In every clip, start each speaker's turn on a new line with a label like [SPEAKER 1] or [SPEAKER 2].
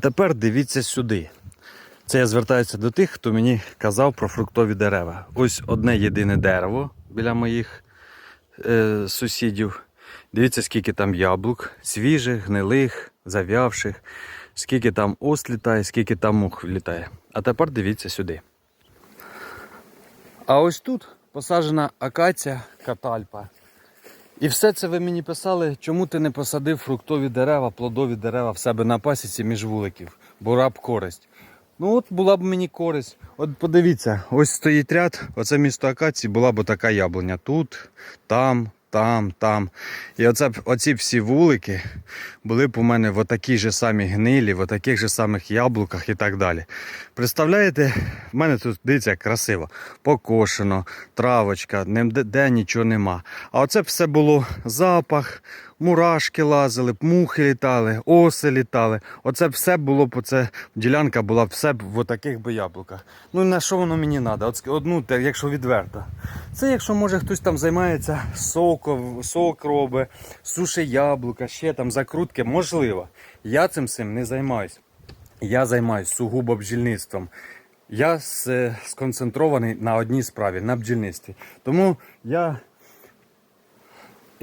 [SPEAKER 1] Тепер дивіться сюди. Це я звертаюся до тих, хто мені казав про фруктові дерева. Ось одне єдине дерево біля моїх е, сусідів. Дивіться, скільки там яблук, свіжих, гнилих, зав'явших, скільки там ос літає, скільки там мух літає. А тепер дивіться сюди. А ось тут посаджена акація катальпа. І все це ви мені писали, чому ти не посадив фруктові дерева, плодові дерева в себе на пасіці між вуликів, була б користь. Ну от була б мені користь. От подивіться, ось стоїть ряд, оце місто Акації, була б така яблуня. Тут, там, там, там. І оце, оці всі вулики були б у мене в отакій же самій гнилі, в отаких же самих яблуках і так далі. Представляєте, в мене тут дивіться, красиво. Покошено, травочка, де нічого нема. А оце все було запах, мурашки лазили, мухи літали, оси літали. Оце все було б, оце ділянка була все б в отаких би яблуках. Ну на що воно мені треба? Одну, якщо відверто. Це якщо може хтось там займається соком, сок робить, сушить яблука, ще там закрутки, можливо. Я цим всім не займаюсь. Я займаюсь сугубо бджільництвом. Я сконцентрований на одній справі, на бджільництві. Тому я,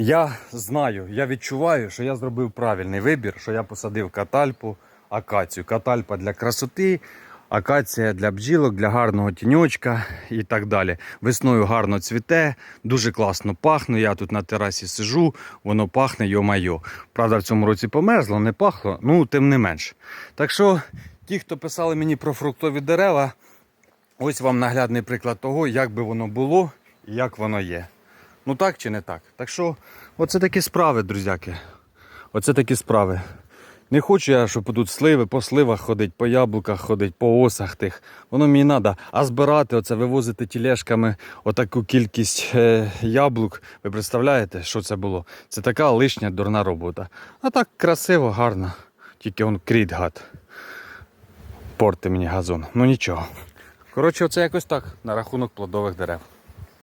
[SPEAKER 1] я знаю, я відчуваю, що я зробив правильний вибір, що я посадив катальпу, акацію. Катальпа для красоти, акація для бджілок, для гарного тіньочка і так далі. Весною гарно цвіте, дуже класно пахне. Я тут на терасі сижу, воно пахне йо-майо. Правда, в цьому році померзло, не пахло, ну тим не менш. Так що, ті, хто писали мені про фруктові дерева, ось вам наглядний приклад того, як би воно було і як воно є. Ну так чи не так? Так що, оце такі справи, друзяки. Оце такі справи. Не хочу я, щоб тут сливи по сливах ходить, по яблуках ходить, по осах тих. Воно мені треба. А збирати оце, вивозити тілешками отаку кількість е, яблук. Ви представляєте, що це було? Це така лишня дурна робота. А так красиво, гарно. Тільки он кріт гад. Порти мені газон. Ну нічого. Коротше, оце якось так на рахунок плодових дерев.